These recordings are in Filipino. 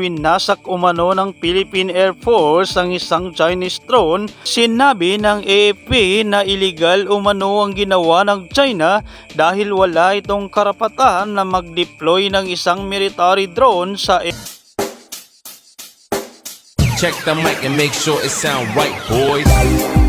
Winasak umano ng Philippine Air Force ang isang Chinese drone. Sinabi ng AFP na illegal umano ang ginawa ng China dahil wala itong karapatan na mag-deploy ng isang military drone sa Check the mic and make sure it sound right, boys.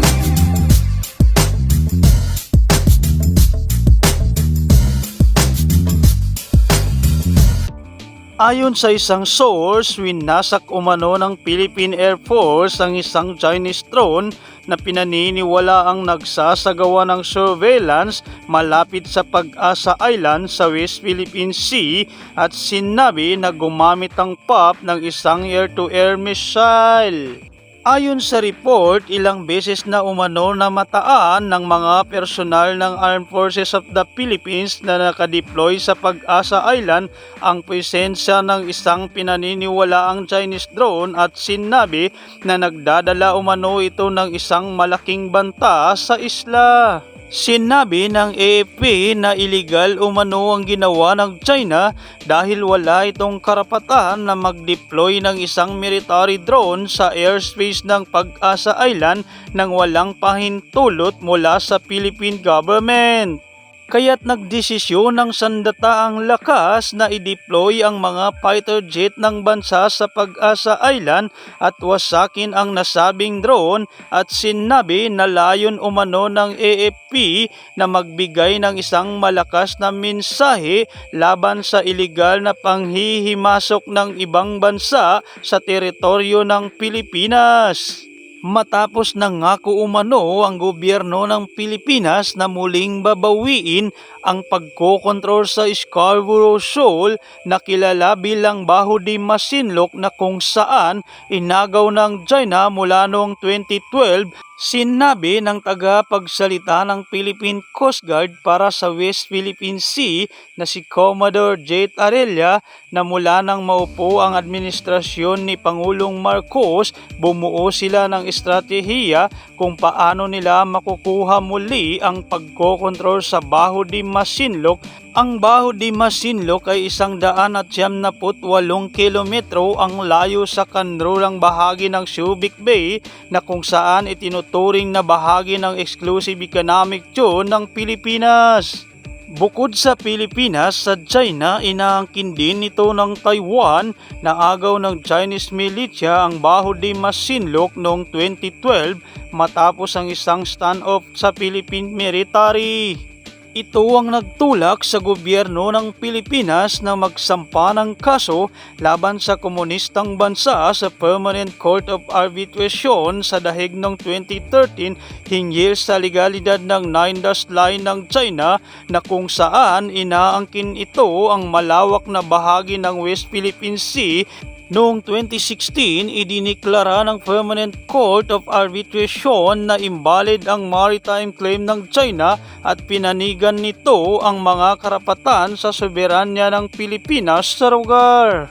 Ayon sa isang source, winasak umano ng Philippine Air Force ang isang Chinese drone na pinaniniwala ang nagsasagawa ng surveillance malapit sa Pag-asa Island sa West Philippine Sea at sinabi na gumamit ang POP ng isang air-to-air missile. Ayon sa report, ilang beses na umano na mataan ng mga personal ng Armed Forces of the Philippines na nakadeploy sa Pag-asa Island ang presensya ng isang pinaniniwalaang Chinese drone at sinabi na nagdadala umano ito ng isang malaking banta sa isla. Sinabi ng AFP na illegal umano ang ginawa ng China dahil wala itong karapatan na mag-deploy ng isang military drone sa airspace ng Pag-asa Island nang walang pahintulot mula sa Philippine government. Kaya't nagdesisyon ng sandataang lakas na i-deploy ang mga fighter jet ng bansa sa Pag-asa Island at wasakin ang nasabing drone at sinabi na layon umano ng AFP na magbigay ng isang malakas na mensahe laban sa ilegal na panghihimasok ng ibang bansa sa teritoryo ng Pilipinas. Matapos nangako umano ang gobyerno ng Pilipinas na muling babawiin ang pagkokontrol sa Scarborough Shoal na kilala bilang Baho de Masinloc na kung saan inagaw ng China mula noong 2012 Sinabi ng tagapagsalita ng Philippine Coast Guard para sa West Philippine Sea na si Commodore Jet Arella na mula nang maupo ang administrasyon ni Pangulong Marcos, bumuo sila ng estratehiya kung paano nila makukuha muli ang pagkokontrol sa Baho de Masinloc ang Baho de Masinloc ay isang daan at siyam na walong kilometro ang layo sa kanlulang bahagi ng Subic Bay na kung saan itinuturing na bahagi ng exclusive economic zone ng Pilipinas. Bukod sa Pilipinas, sa China, inaangkin din ito ng Taiwan na agaw ng Chinese militia ang Baho de Masinloc noong 2012 matapos ang isang standoff sa Philippine military. Ito ang nagtulak sa gobyerno ng Pilipinas na magsampa ng kaso laban sa komunistang bansa sa Permanent Court of Arbitration sa dahig noong 2013 hinggil sa legalidad ng Nine Dash Line ng China na kung saan inaangkin ito ang malawak na bahagi ng West Philippine Sea Noong 2016, idiniklara ng Permanent Court of Arbitration na invalid ang maritime claim ng China at pinanigan nito ang mga karapatan sa soberanya ng Pilipinas sa lugar.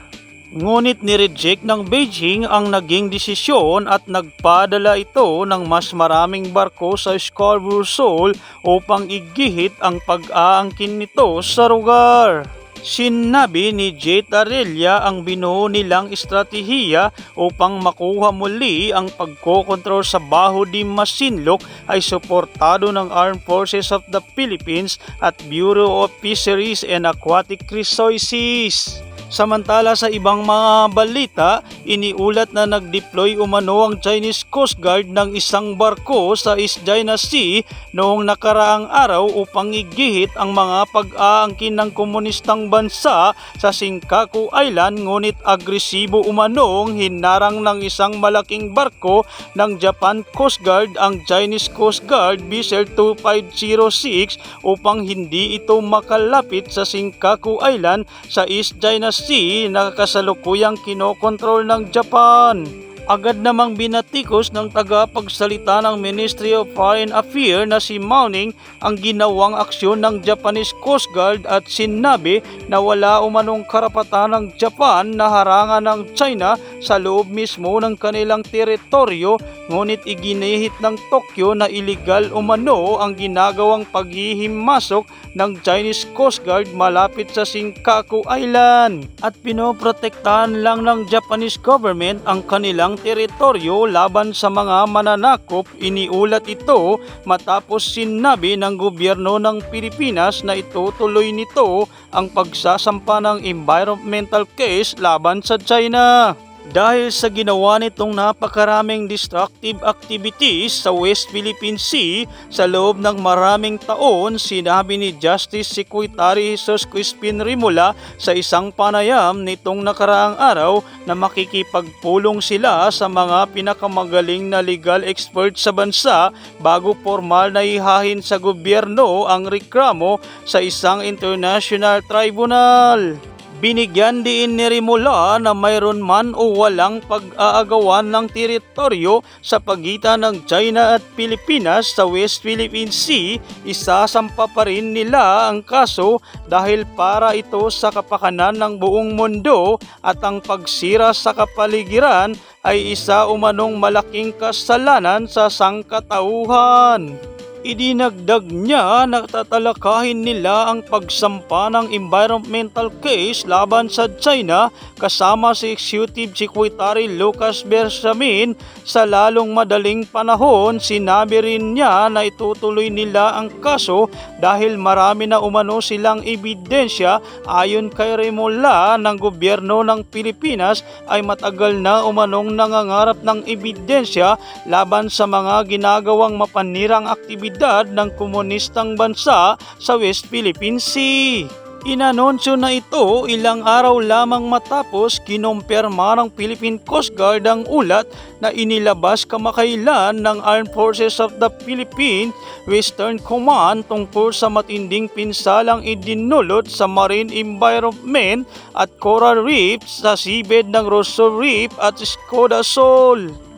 Ngunit nireject ng Beijing ang naging desisyon at nagpadala ito ng mas maraming barko sa Scarborough Shoal upang igihit ang pag-aangkin nito sa lugar. Sinabi ni Jet Arella ang binuo nilang estratehiya upang makuha muli ang pagkokontrol sa Baho de Masinloc ay suportado ng Armed Forces of the Philippines at Bureau of Fisheries and Aquatic Resources. Samantala sa ibang mga balita, iniulat na nag-deploy umano ang Chinese Coast Guard ng isang barko sa East China Sea noong nakaraang araw upang igihit ang mga pag-aangkin ng komunistang bansa sa Senkaku Island ngunit agresibo umanong hinarang ng isang malaking barko ng Japan Coast Guard ang Chinese Coast Guard Vessel 2506 upang hindi ito makalapit sa Senkaku Island sa East China Sea na kasalukuyang kinokontrol ng Japan. Agad namang binatikos ng tagapagsalita ng Ministry of Foreign Affairs na si Mauning ang ginawang aksyon ng Japanese Coast Guard at sinabi na wala umanong karapatan ng Japan na harangan ng China sa loob mismo ng kanilang teritoryo ngunit iginihit ng Tokyo na iligal umano ang ginagawang paghihimasok ng Chinese Coast Guard malapit sa Senkaku Island at pinoprotektahan lang ng Japanese government ang kanilang teritoryo laban sa mga mananakop iniulat ito matapos sinabi ng gobyerno ng Pilipinas na itutuloy nito ang pagsasampa ng environmental case laban sa China. Dahil sa ginawa nitong napakaraming destructive activities sa West Philippine Sea sa loob ng maraming taon, sinabi ni Justice Secretary Jesus Crispin Rimula sa isang panayam nitong nakaraang araw na makikipagpulong sila sa mga pinakamagaling na legal expert sa bansa bago formal na ihahin sa gobyerno ang reklamo sa isang international tribunal. Binigyan din ni Rimula na mayroon man o walang pag-aagawan ng teritoryo sa pagitan ng China at Pilipinas sa West Philippine Sea, isasampa pa rin nila ang kaso dahil para ito sa kapakanan ng buong mundo at ang pagsira sa kapaligiran ay isa umanong malaking kasalanan sa sangkatauhan. Idinagdag niya na tatalakahin nila ang pagsampa ng environmental case laban sa China kasama si Executive Secretary Lucas Bersamin sa lalong madaling panahon. Sinabi rin niya na itutuloy nila ang kaso dahil marami na umano silang ebidensya ayon kay Remola ng gobyerno ng Pilipinas ay matagal na umanong nangangarap ng ebidensya laban sa mga ginagawang mapanirang aktibidad ng komunistang bansa sa West Philippine Sea. Inanunsyo na ito ilang araw lamang matapos kinumpirma ng Philippine Coast Guard ang ulat na inilabas kamakailan ng Armed Forces of the Philippines Western Command tungkol sa matinding pinsalang idinulot sa marine environment at coral reefs sa seabed ng Rosso Reef at Skoda Shoal.